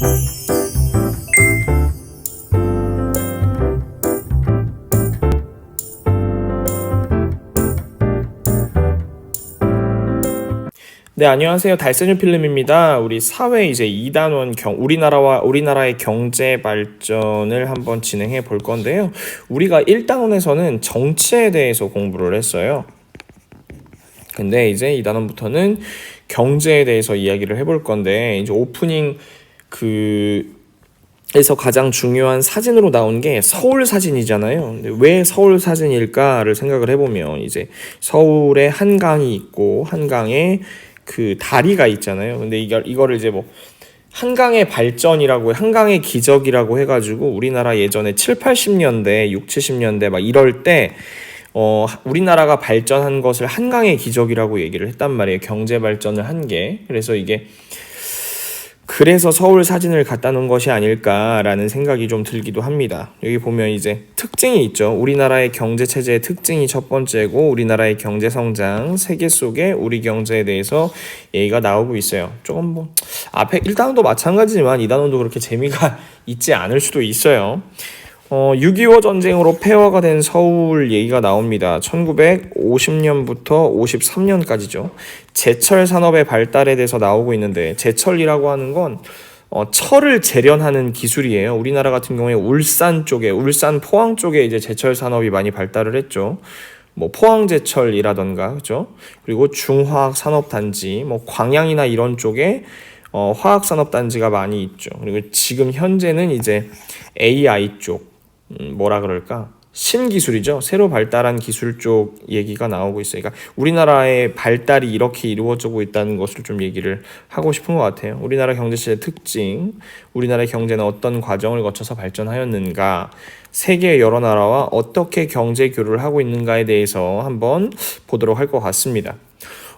네, 안녕하세요. 달세뉴 필름입니다. 우리 사회 이제 2단원 경, 우리나라와 우리나라의 경제 발전을 한번 진행해 볼 건데요. 우리가 1단원에서는 정치에 대해서 공부를 했어요. 근데 이제 2단원부터는 경제에 대해서 이야기를 해볼 건데, 이제 오프닝 그, 에서 가장 중요한 사진으로 나온 게 서울 사진이잖아요. 왜 서울 사진일까를 생각을 해보면 이제 서울에 한강이 있고 한강에 그 다리가 있잖아요. 근데 이걸 이거를 이제 뭐 한강의 발전이라고 한강의 기적이라고 해가지고 우리나라 예전에 7, 80년대, 6, 70년대 막 이럴 때 어, 우리나라가 발전한 것을 한강의 기적이라고 얘기를 했단 말이에요. 경제 발전을 한 게. 그래서 이게 그래서 서울 사진을 갖다 놓은 것이 아닐까라는 생각이 좀 들기도 합니다. 여기 보면 이제 특징이 있죠. 우리나라의 경제 체제의 특징이 첫 번째고 우리나라의 경제 성장 세계 속에 우리 경제에 대해서 얘기가 나오고 있어요. 조금 뭐 앞에 1단원도 마찬가지지만 2단원도 그렇게 재미가 있지 않을 수도 있어요. 어, 6.25 전쟁으로 폐허가 된 서울 얘기가 나옵니다. 1950년부터 53년까지죠. 제철 산업의 발달에 대해서 나오고 있는데 제철이라고 하는 건 어, 철을 재련하는 기술이에요. 우리나라 같은 경우에 울산 쪽에, 울산 포항 쪽에 이제 제철 산업이 많이 발달을 했죠. 뭐 포항제철이라던가 그죠? 그리고 중화학 산업 단지, 뭐 광양이나 이런 쪽에 어, 화학 산업 단지가 많이 있죠. 그리고 지금 현재는 이제 AI 쪽 음, 뭐라 그럴까? 신기술이죠. 새로 발달한 기술 쪽 얘기가 나오고 있어요. 그러니까 우리나라의 발달이 이렇게 이루어지고 있다는 것을 좀 얘기를 하고 싶은 것 같아요. 우리나라 경제시의 특징, 우리나라의 경제는 어떤 과정을 거쳐서 발전하였는가, 세계 여러 나라와 어떻게 경제 교류를 하고 있는가에 대해서 한번 보도록 할 것 같습니다.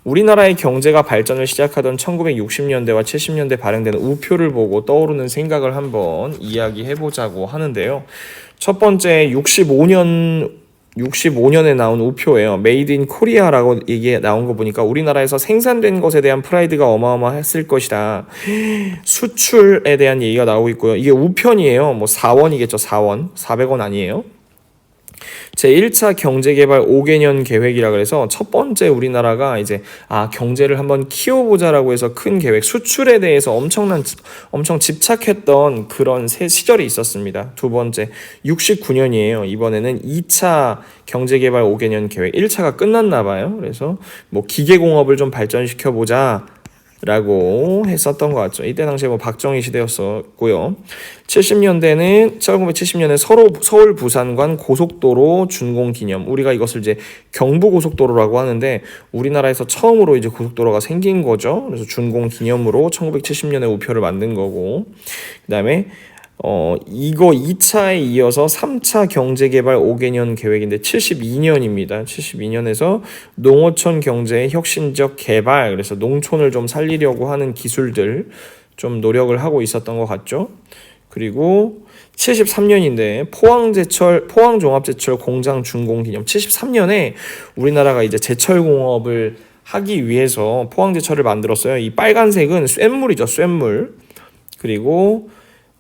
우리나라의 경제가 발전을 시작하던 1960년대와 70년대 발행되는 우표를 보고 떠오르는 생각을 한번 이야기해 보자고 하는데요. 첫 번째 65년 65년에 나온 우표예요. 메이드 인 코리아라고 얘기 나온 거 보니까 우리나라에서 생산된 것에 대한 프라이드가 어마어마했을 것이다. 수출에 대한 얘기가 나오고 있고요. 이게 우편이에요. 뭐 4원이겠죠. 4원. 400원 아니에요. 제1차 경제개발 5개년 계획이라 그래서 첫 번째 우리나라가 이제 아 경제를 한번 키워보자라고 해서 큰 계획 수출에 대해서 엄청난 엄청 집착했던 그런 세 시절이 있었습니다. 두 번째 69년이에요. 이번에는 2차 경제개발 5개년 계획 1차가 끝났나 봐요. 그래서 뭐 기계공업을 좀 발전시켜 보자. 라고 했었던 것 같죠. 이때 당시에 뭐 박정희 시대였었고요. 70년대는 1970년에 서로 서울 부산간 고속도로 준공 기념. 우리가 이것을 이제 경부 고속도로라고 하는데 우리나라에서 처음으로 이제 고속도로가 생긴 거죠. 그래서 준공 기념으로 1970년에 우표를 만든 거고. 그다음에 어, 이거 2차에 이어서 3차 경제개발 5개년 계획인데 72년입니다. 72년에서 농어촌 경제의 혁신적 개발, 그래서 농촌을 좀 살리려고 하는 기술들 좀 노력을 하고 있었던 것 같죠. 그리고 73년인데 포항제철 포항종합제철 공장 준공 기념 73년에 우리나라가 이제 제철 공업을 하기 위해서 포항제철을 만들었어요. 이 빨간색은 쇳물이죠, 쇳물. 그리고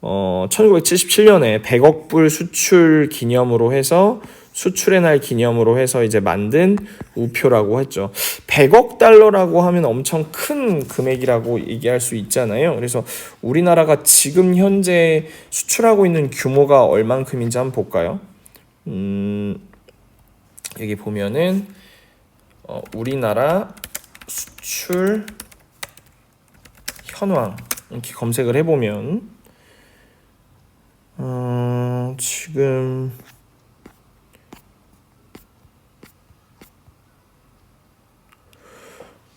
어, 1977년에 100억 불 수출 기념으로 해서 수출의 날 기념으로 해서 이제 만든 우표라고 했죠. 100억 달러라고 하면 엄청 큰 금액이라고 얘기할 수 있잖아요. 그래서 우리나라가 지금 현재 수출하고 있는 규모가 얼만큼인지 한번 볼까요? 음, 여기 보면은 어, 우리나라 수출 현황 이렇게 검색을 해보면 어, 지금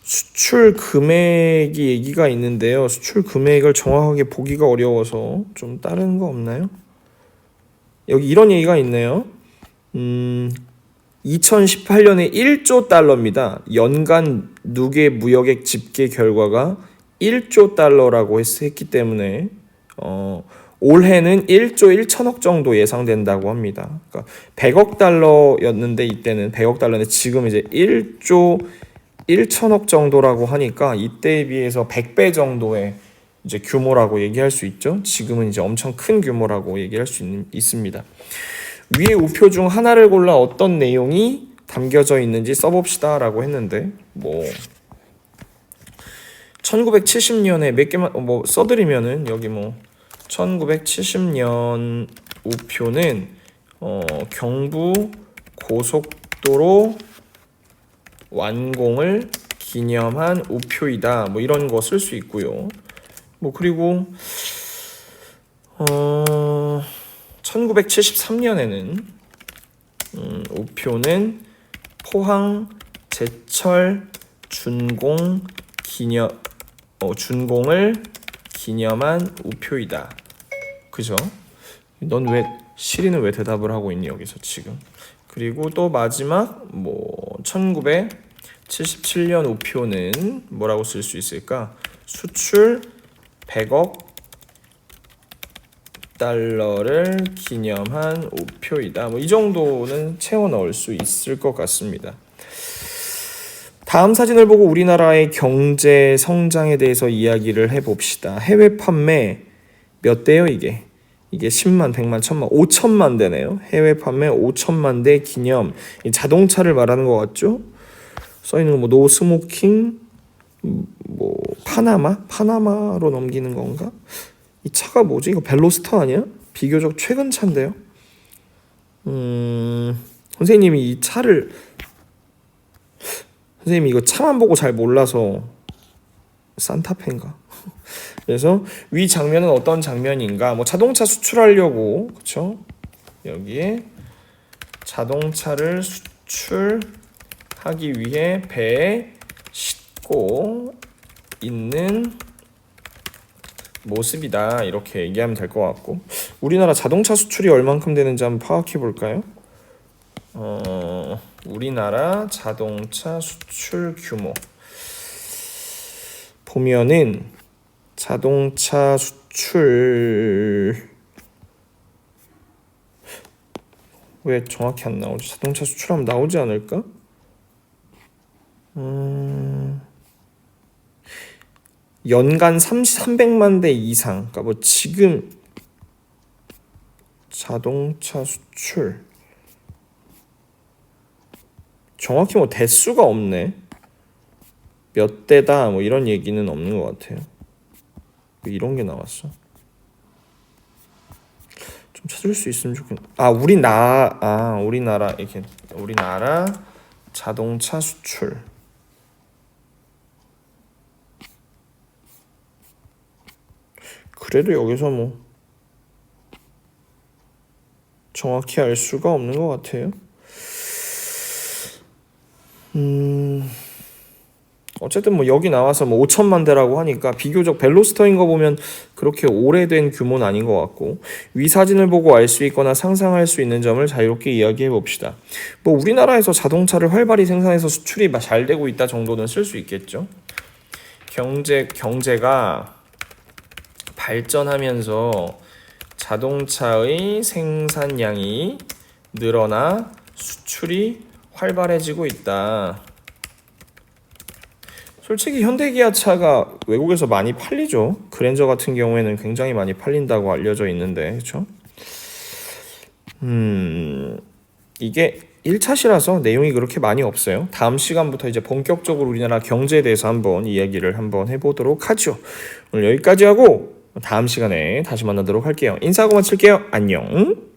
수출 금액이 얘기가 있는데요. 수출 금액을 정확하게 보기가 어려워서 좀 다른 거 없나요? 여기 이런 얘기가 있네요. 음, 2018년에 1조 달러입니다. 연간 누계 무역액 집계 결과가 1조 달러라고 했, 했기 때문에 어, 올해는 1조 1천억 정도 예상된다고 합니다. 그러니까 100억 달러였는데 이때는 100억 달러인데 지금 이제 1조 1천억 정도라고 하니까 이때에 비해서 100배 정도의 이제 규모라고 얘기할 수 있죠. 지금은 이제 엄청 큰 규모라고 얘기할 수 있, 있습니다. 위의 우표 중 하나를 골라 어떤 내용이 담겨져 있는지 써봅시다라고 했는데 뭐 1970년에 몇 개만 어, 뭐 써드리면은 여기 뭐 1970년 우표는 어, 경부 고속도로 완공을 기념한 우표이다. 뭐 이런 거 쓸 수 있고요. 뭐 그리고 어 1973년에는 음, 우표는 포항 제철 준공 기념 어, 준공을 기념한 우표이다. 그죠? 넌 왜 시리는 왜 대답을 하고 있니 여기서 지금? 그리고 또 마지막 뭐 1977년 우표는 뭐라고 쓸 수 있을까? 수출 100억 달러를 기념한 우표이다. 뭐 이 정도는 채워 넣을 수 있을 것 같습니다. 다음 사진을 보고 우리나라의 경제 성장에 대해서 이야기를 해봅시다. 해외 판매 몇 대요 이게? 이게 10만, 100만, 1000만, 5천만 대네요. 해외 판매 5천만 대 기념. 이 자동차를 말하는 것 같죠? 써 있는 거뭐 노스모킹, 음, 뭐 파나마, 파나마로 넘기는 건가? 이 차가 뭐지? 이거 벨로스터 아니야? 비교적 최근 차인데요. 음, 선생님이 이 차를 선생님이 이거 차만 보고 잘 몰라서 산타페인가? 그래서 위 장면은 어떤 장면인가? 뭐 자동차 수출하려고 그렇죠? 여기에 자동차를 수출하기 위해 배에 싣고 있는 모습이다 이렇게 얘기하면 될 것 같고 우리나라 자동차 수출이 얼만큼 되는지 한번 파악해 볼까요? 어, 우리나라 자동차 수출 규모 보면은 자동차 수출 왜 정확히 안 나오지? 자동차 수출하면 나오지 않을까? 음, 연간 30, 300만 대 이상. 그러니까 뭐 지금 자동차 수출 정확히 뭐 대수가 없네. 몇 대다 뭐 이런 얘기는 없는 것 같아요. 왜 이런 게 나왔어? 좀 찾을 수 있으면 좋겠. 아 우리나 아 우리나라 이렇게 우리나라 자동차 수출. 그래도 여기서 뭐 정확히 알 수가 없는 것 같아요. 음. 어쨌든 뭐 여기 나와서 뭐 5천만 대라고 하니까 비교적 벨로스터인 거 보면 그렇게 오래된 규모는 아닌 것 같고 위 사진을 보고 알 수 있거나 상상할 수 있는 점을 자유롭게 이야기해 봅시다. 뭐 우리나라에서 자동차를 활발히 생산해서 수출이 잘 되고 있다 정도는 쓸 수 있겠죠. 경제 경제가 발전하면서 자동차의 생산량이 늘어나 수출이 활발해지고 있다. 솔직히 현대기아차가 외국에서 많이 팔리죠. 그랜저 같은 경우에는 굉장히 많이 팔린다고 알려져 있는데, 그렇죠? 음, 이게 1차시라서 내용이 그렇게 많이 없어요. 다음 시간부터 이제 본격적으로 우리나라 경제에 대해서 한번 이야기를 한번 해보도록 하죠. 오늘 여기까지 하고 다음 시간에 다시 만나도록 할게요. 인사하고 마칠게요. 안녕.